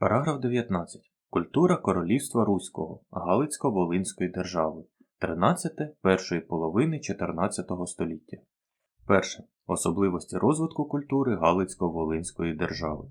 Параграф 19. Культура Королівства Руського Галицько-Волинської держави 13 першої половини 14 століття. Перше. Особливості розвитку культури Галицько-Волинської держави.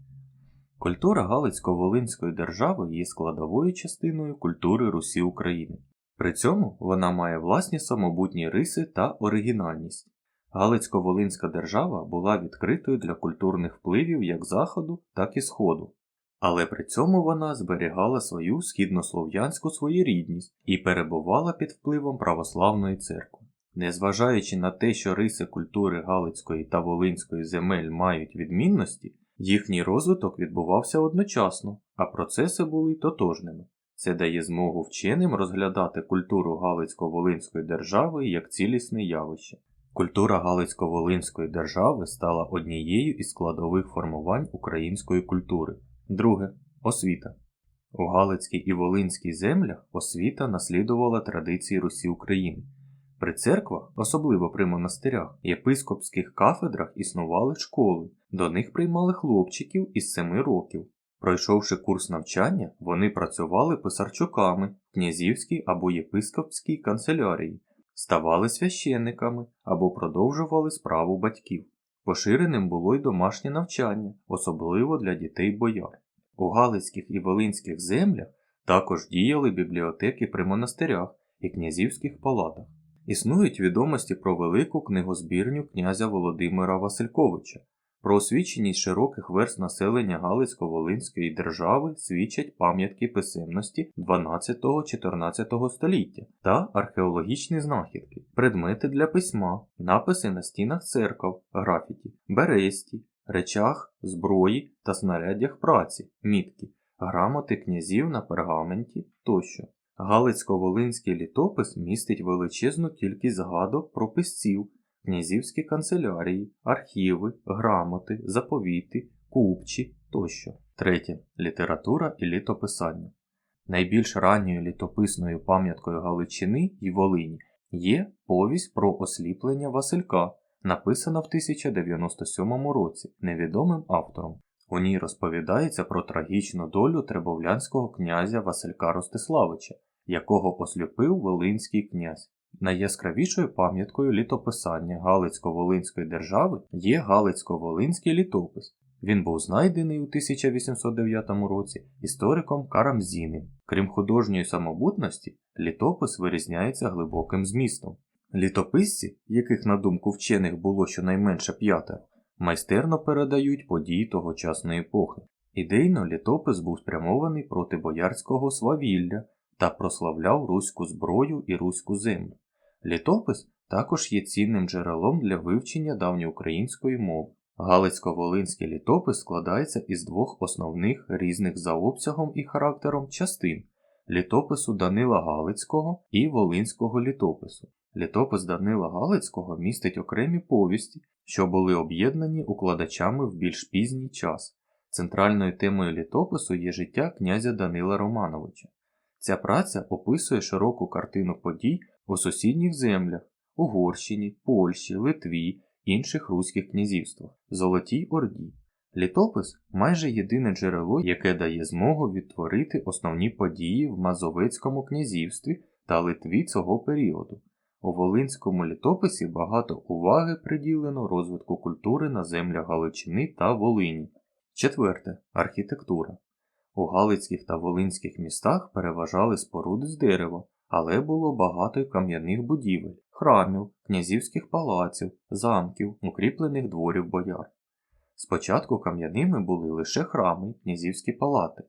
Культура Галицько-Волинської держави є складовою частиною культури Русі України. При цьому вона має власні самобутні риси та оригінальність. Галицько-Волинська держава була відкритою для культурних впливів як Заходу, так і Сходу. Але при цьому вона зберігала свою східнослов'янську своєрідність і перебувала під впливом православної церкви. Незважаючи на те, що риси культури Галицької та Волинської земель мають відмінності, їхній розвиток відбувався одночасно, а процеси були тотожними. Це дає змогу вченим розглядати культуру Галицько-Волинської держави як цілісне явище. Культура Галицько-Волинської держави стала однією із складових формувань української культури. Друге освіта. У Галицькій і Волинській землях освіта наслідувала традиції Русі України. При церквах, особливо при монастирях, єпископських кафедрах існували школи, до них приймали хлопчиків із 7 років. Пройшовши курс навчання, вони працювали писарчуками в князівській або єпископській канцелярії, ставали священниками або продовжували справу батьків. Поширеним було й домашнє навчання, особливо для дітей бояр. У Галицьких і Волинських землях також діяли бібліотеки при монастирях і князівських палатах. Існують відомості про велику книгозбірню князя Володимира Васильковича. Про освіченість широких верст населення Галицько-Волинської держави свідчать пам'ятки писемності 12-14 століття та археологічні знахідки, предмети для письма, написи на стінах церков, графіті, бересті, речах, зброї та снаряддях праці, мітки, грамоти князів на пергаменті тощо. Галицько-Волинський літопис містить величезну кількість згадок про писців, князівські канцелярії, архіви, грамоти, заповіти, купчі тощо. Третє. Література і літописання. Найбільш ранньою літописною пам'яткою Галичини і Волині є повість про осліплення Василька, написана в 1097 році невідомим автором. У ній розповідається про трагічну долю требовлянського князя Василька Ростиславича, якого осліпив Волинський князь. Найяскравішою пам'яткою літописання Галицько-Волинської держави є Галицько-Волинський літопис. Він був знайдений у 1809 році істориком Карамзіним. Крім художньої самобутності, літопис вирізняється глибоким змістом. Літописці, яких на думку вчених було щонайменше п'ятеро, майстерно передають події тогочасної епохи. Ідейно літопис був спрямований проти боярського свавілля та прославляв руську зброю і руську землю. Літопис також є цінним джерелом для вивчення давньоукраїнської мови. Галицько-волинський літопис складається із двох основних різних за обсягом і характером частин літопису Данила Галицького і Волинського літопису. Літопис Данила Галицького містить окремі повісті, що були об'єднані укладачами в більш пізній час. Центральною темою літопису є життя князя Данила Романовича. Ця праця описує широку картину подій у сусідніх землях Угорщині, Польщі, Литві, інших руських князівствах, Золотій Орді. Літопис майже єдине джерело, яке дає змогу відтворити основні події в Мазовецькому князівстві та Литві цього періоду. У Волинському літописі багато уваги приділено розвитку культури на землях Галичини та Волині. Четверте архітектура. У Галицьких та Волинських містах переважали споруди з дерева, але було багато кам'яних будівель, храмів, князівських палаців, замків, укріплених дворів бояр. Спочатку кам'яними були лише храми князівські палати.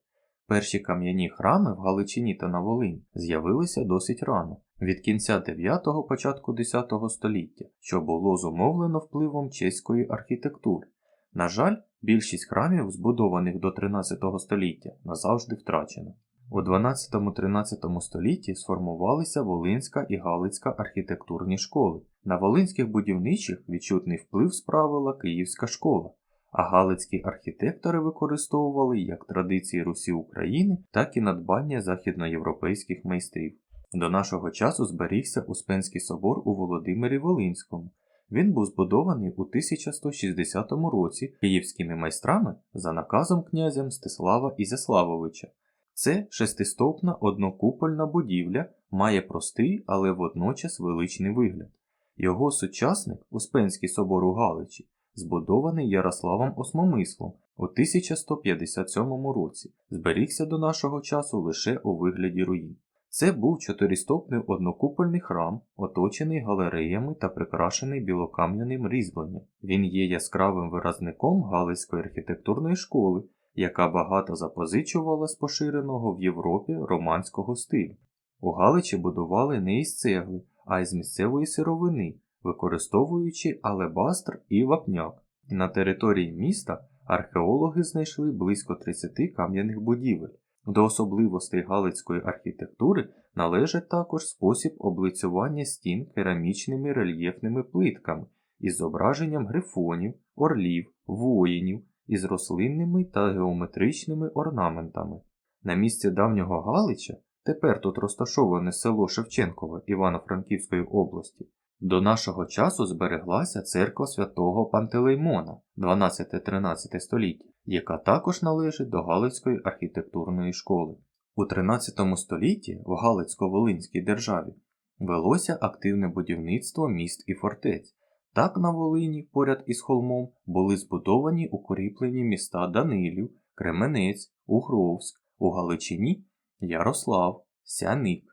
Перші кам'яні храми в Галичині та на Волині з'явилися досить рано, від кінця 9-го початку 10 століття, що було зумовлено впливом чеської архітектури. На жаль, більшість храмів, збудованих до 13 століття, назавжди втрачено. У 12-13 столітті сформувалися Волинська і Галицька архітектурні школи. На волинських будівничих відчутний вплив справила Київська школа, а галицькі архітектори використовували як традиції Русі України, так і надбання західноєвропейських майстрів. До нашого часу зберігся Успенський собор у Володимирі Волинському. Він був збудований у 1160 році київськими майстрами за наказом князя Мстислава Ізяславовича. Це шестистопна однокупольна будівля, має простий, але водночас величний вигляд. Його сучасник Успенський собор у Галичі, збудований Ярославом Осмомислом у 1157 році, зберігся до нашого часу лише у вигляді руїн. Це був чотиристопний однокупольний храм, оточений галереями та прикрашений білокам'яним різьбленням. Він є яскравим виразником Галицької архітектурної школи, яка багато запозичувала з поширеного в Європі романського стилю. У Галичі будували не із цегли, а із місцевої сировини, використовуючи алебастр і вапняк. На території міста археологи знайшли близько 30 кам'яних будівель. До особливостей галицької архітектури належить також спосіб облицювання стін керамічними рельєфними плитками із зображенням грифонів, орлів, воїнів із рослинними та геометричними орнаментами. На місці давнього Галича, тепер тут розташоване село Шевченкове Івано-Франківської області, до нашого часу збереглася церква святого Пантелеймона 12-13 століття, яка також належить до Галицької архітектурної школи. У 13 столітті в Галицько-Волинській державі велося активне будівництво міст і фортець. Так на Волині, поряд із холмом, були збудовані укріплені міста Данилів, Кременець, Угровськ, у Галичині Ярослав, Сяник.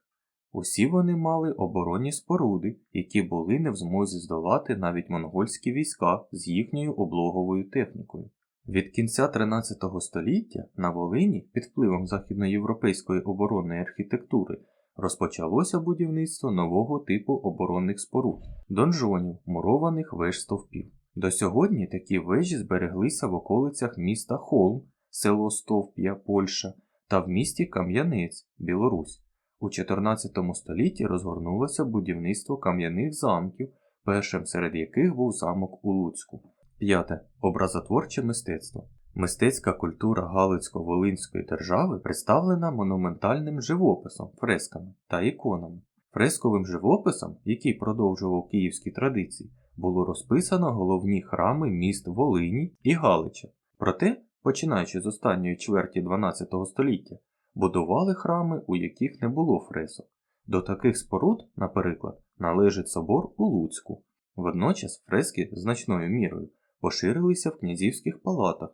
Усі вони мали оборонні споруди, які були не в змозі здолати навіть монгольські війська з їхньою облоговою технікою. Від кінця 13 століття на Волині під впливом західноєвропейської оборонної архітектури розпочалося будівництво нового типу оборонних споруд донжонів, мурованих веж стовпів. До сьогодні такі вежі збереглися в околицях міста Холм, село Стовп'я, Польща та в місті Кам'янець, Білорусь. У 14 столітті розгорнулося будівництво кам'яних замків, першим серед яких був замок у Луцьку. П'яте. Образотворче мистецтво. Мистецька культура Галицько-Волинської держави представлена монументальним живописом, фресками та іконами. Фресковим живописом, який продовжував київські традиції, було розписано головні храми міст Волині і Галича. Проте, починаючи з останньої чверті 12 століття, будували храми, у яких не було фресок. До таких споруд, наприклад, належить собор у Луцьку. Водночас фрески значною мірою поширилися в князівських палатах.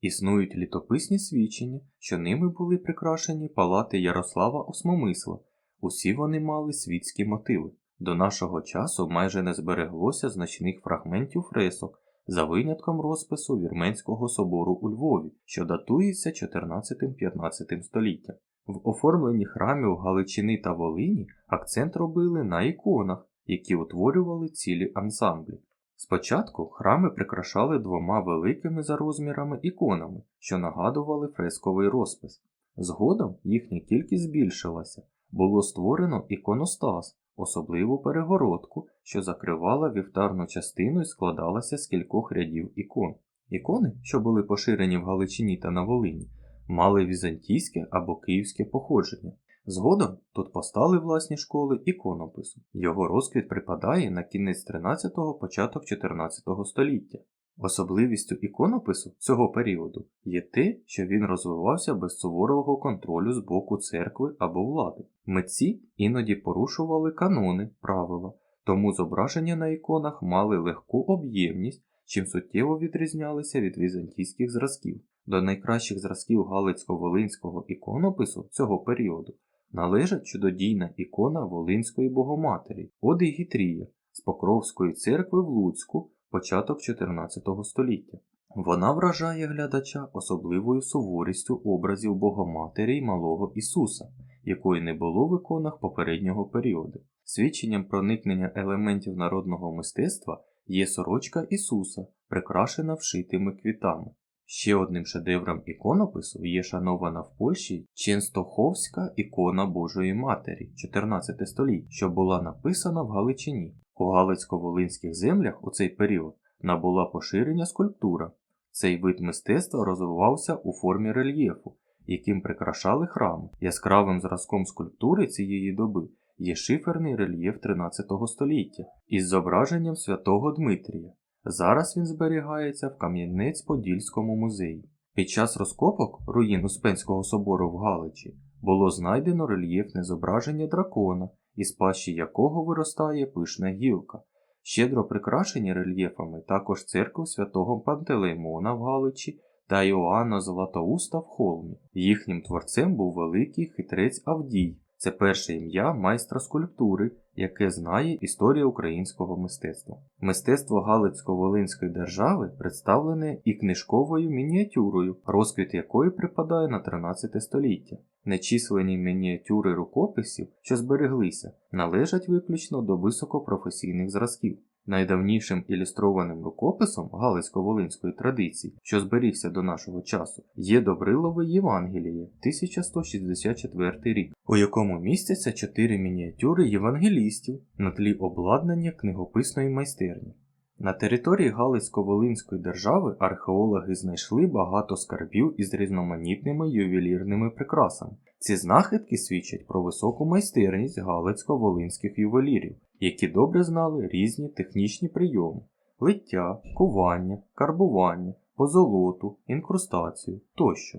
Існують літописні свідчення, що ними були прикрашені палати Ярослава Осмомисла. Усі вони мали світські мотиви. До нашого часу майже не збереглося значних фрагментів фресок, за винятком розпису Вірменського собору у Львові, що датується 14-15 століттям. В оформленні храмів Галичини та Волині акцент робили на іконах, які утворювали цілі ансамблі. Спочатку храми прикрашали двома великими за розмірами іконами, що нагадували фресковий розпис. Згодом їхня кількість збільшилася, було створено іконостас, особливу перегородку, що закривала вівтарну частину і складалася з кількох рядів ікон. Ікони, що були поширені в Галичині та на Волині, мали візантійське або київське походження. Згодом тут постали власні школи іконопису. Його розквіт припадає на кінець 13-го, початок 14 століття. Особливістю іконопису цього періоду є те, що він розвивався без суворого контролю з боку церкви або влади. Митці іноді порушували канони, правила, тому зображення на іконах мали легку об'ємність, чим суттєво відрізнялися від візантійських зразків. До найкращих зразків Галицько-Волинського іконопису цього періоду належать чудодійна ікона Волинської Богоматері Одигітрія з Покровської церкви в Луцьку початок 14 століття. Вона вражає глядача особливою суворістю образів Богоматері й малого Ісуса, якої не було в іконах попереднього періоду. Свідченням проникнення елементів народного мистецтва є сорочка Ісуса, прикрашена вшитими квітами. Ще одним шедевром іконопису є шанована в Польщі Ченстоховська ікона Божої Матері 14 століття, що була написана в Галичині. У Галицько-Волинських землях у цей період набула поширення скульптура. Цей вид мистецтва розвивався у формі рельєфу, яким прикрашали храми. Яскравим зразком скульптури цієї доби є шиферний рельєф 13 століття із зображенням святого Дмитрія. Зараз він зберігається в Кам'янець-Подільському музеї. Під час розкопок руїн Успенського собору в Галичі було знайдено рельєфне зображення дракона, із пащі якого виростає пишна гілка. Щедро прикрашені рельєфами також церкви святого Пантелеймона в Галичі та Іоанна Златоуста в Холмі. Їхнім творцем був великий хитрець Авдій. Це перше ім'я майстра скульптури, яке знає історія українського мистецтва. Мистецтво Галицько-Волинської держави представлене і книжковою мініатюрою, розквіт якої припадає на 13 століття. Нечислені мініатюри рукописів, що збереглися, належать виключно до високопрофесійних зразків. Найдавнішим ілюстрованим рукописом Галицько-Волинської традиції, що зберігся до нашого часу, є Добрилове Євангеліє 1164 рік, у якому містяться чотири мініатюри євангелістів на тлі обладнання книгописної майстерні. На території Галицько-Волинської держави археологи знайшли багато скарбів із різноманітними ювелірними прикрасами. Ці знахідки свідчать про високу майстерність галицько-волинських ювелірів, які добре знали різні технічні прийоми лиття, кування, карбування, позолоту, інкрустацію тощо.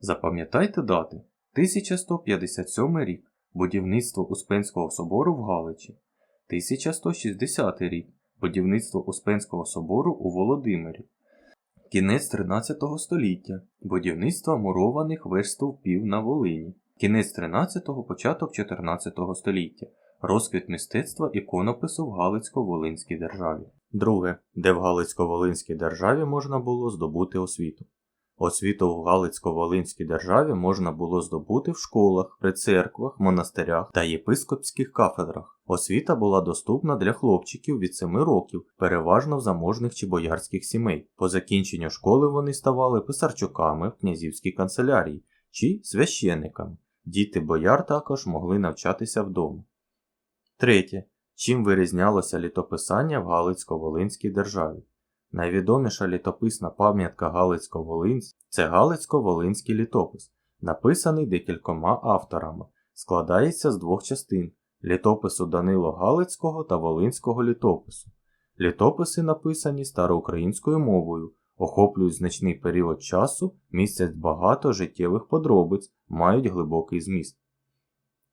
Запам'ятайте дати 1157 рік будівництво Успенського собору в Галичі, 1160 рік будівництво Успенського собору у Володимирі, кінець 13 століття. Будівництво мурованих веж стовпів на Волині, кінець 13-го, початок 14 століття, розквіт мистецтва іконопису в Галицько-Волинській державі. Друге, де в Галицько-Волинській державі можна було здобути освіту. Освіту в Галицько-Волинській державі можна було здобути в школах, при церквах, монастирях та єпископських кафедрах. Освіта була доступна для хлопчиків від 7 років, переважно в заможних чи боярських сімей. По закінченню школи вони ставали писарчуками в князівській канцелярії чи священниками. Діти бояр також могли навчатися вдома. Третє. Чим вирізнялося літописання в Галицько-Волинській державі? Найвідоміша літописна пам'ятка Галицько-Волинськ це Галицько-Волинський літопис, написаний декількома авторами, складається з двох частин літопису Данило Галицького та Волинського літопису. Літописи написані староукраїнською мовою, охоплюють значний період часу, містять багато життєвих подробиць, мають глибокий зміст.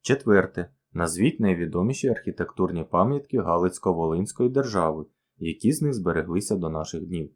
Четверте. Назвіть найвідоміші архітектурні пам'ятки Галицько-Волинської держави, які з них збереглися до наших днів.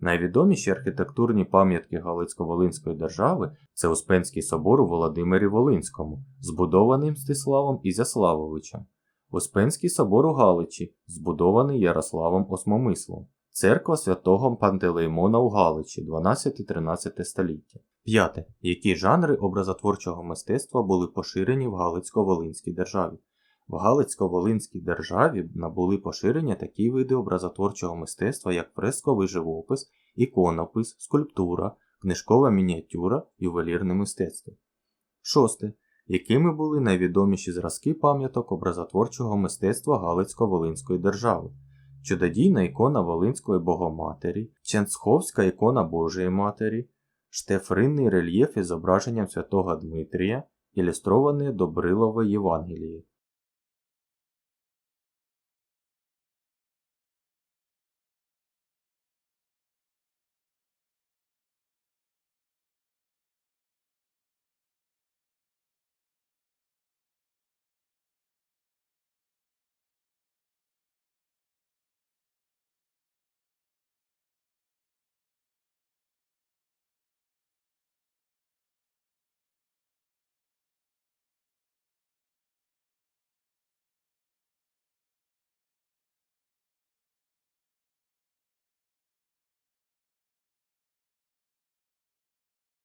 Найвідоміші архітектурні пам'ятки Галицько-Волинської держави це Успенський собор у Володимирі Волинському, збудований Мстиславом Ізяславовичем, Успенський собор у Галичі, збудований Ярославом Осмомислом, Церква святого Пантелеймона у Галичі 12-13 століття. П'яте. Які жанри образотворчого мистецтва були поширені в Галицько-Волинській державі? В Галицько-Волинській державі набули поширення такі види образотворчого мистецтва, як фресковий живопис, іконопис, скульптура, книжкова мініатюра, ювелірне мистецтво. Шосте. Якими були найвідоміші зразки пам'яток образотворчого мистецтва Галицько-Волинської держави? Чудодійна ікона Волинської Богоматері, Ченцховська ікона Божої Матері, штефринний рельєф із зображенням святого Дмитрія, ілюстроване Добрилове Євангеліє.